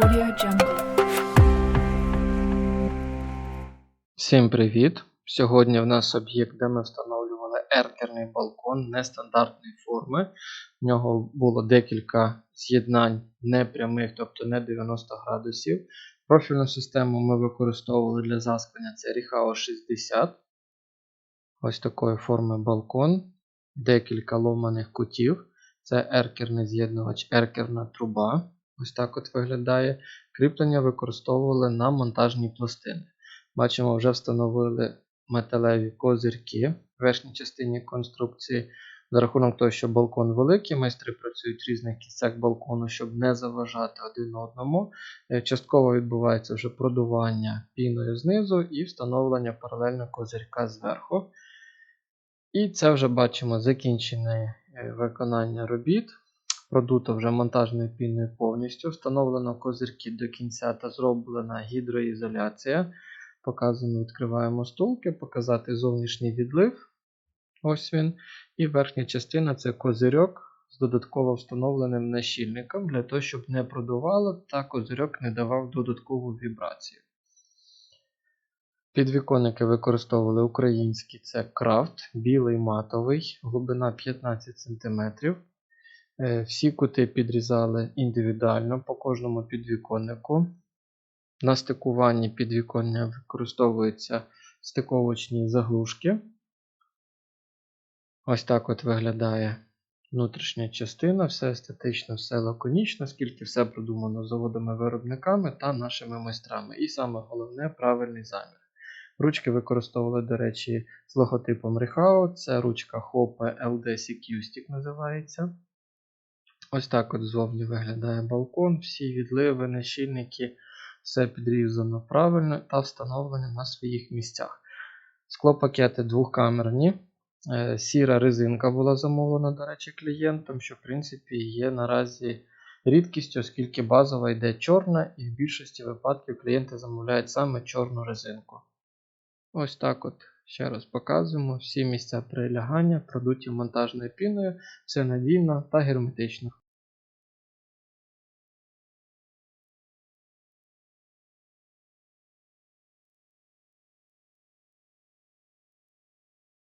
Audio. Всім привіт! Сьогодні в нас об'єкт, де ми встановлювали еркерний балкон нестандартної форми. В нього було декілька з'єднань непрямих, тобто не 90 градусів. Профільну систему ми використовували для засклення це Rihao 60. Ось такої форми балкон, декілька ломаних кутів. Це еркерний з'єднувач, еркерна труба. Ось так от виглядає. Кріплення використовували на монтажні пластини. Бачимо, вже встановили металеві козирки в верхній частині конструкції. За рахунок того, що балкон великий, майстри працюють в різних кінцях балкону, щоб не заважати один одному. Е, Частково відбувається вже продування піною знизу і встановлення паралельно козирка зверху. І це вже бачимо закінчене виконання робіт. Продуто вже монтажною піною повністю. Встановлено козирки до кінця та зроблена гідроізоляція. Показуємо, відкриваємо стулки, показати зовнішній відлив. Ось він. І верхня частина це козирьок з додатково встановленим нащільником, для того, щоб не продувало та козирьок не давав додаткову вібрацію. Підвіконники використовували українські, це крафт, білий матовий, глибина 15 см. Е, Всі кути підрізали індивідуально по кожному підвіконнику. На стикуванні підвіконня використовуються стиковочні заглушки. Ось так от виглядає внутрішня частина, все естетично, все лаконічно, скільки все продумано заводами-виробниками та нашими майстрами. І саме головне правильний замір. Ручки використовували, до речі, з логотипом Rihao. Це ручка Hoppe LDC Stick називається. Ось так от ззовні виглядає балкон, всі відливи, нащільники, все підрізано правильно та встановлено на своїх місцях. Склопакети двохкамерні. Е, Сіра резинка була замовлена, до речі, клієнтом, що в принципі є наразі рідкістю, оскільки базова йде чорна, і в більшості випадків клієнти замовляють саме чорну резинку. Ось так от ще раз показуємо всі місця прилягання продуктів монтажною піною, все надійно та герметично.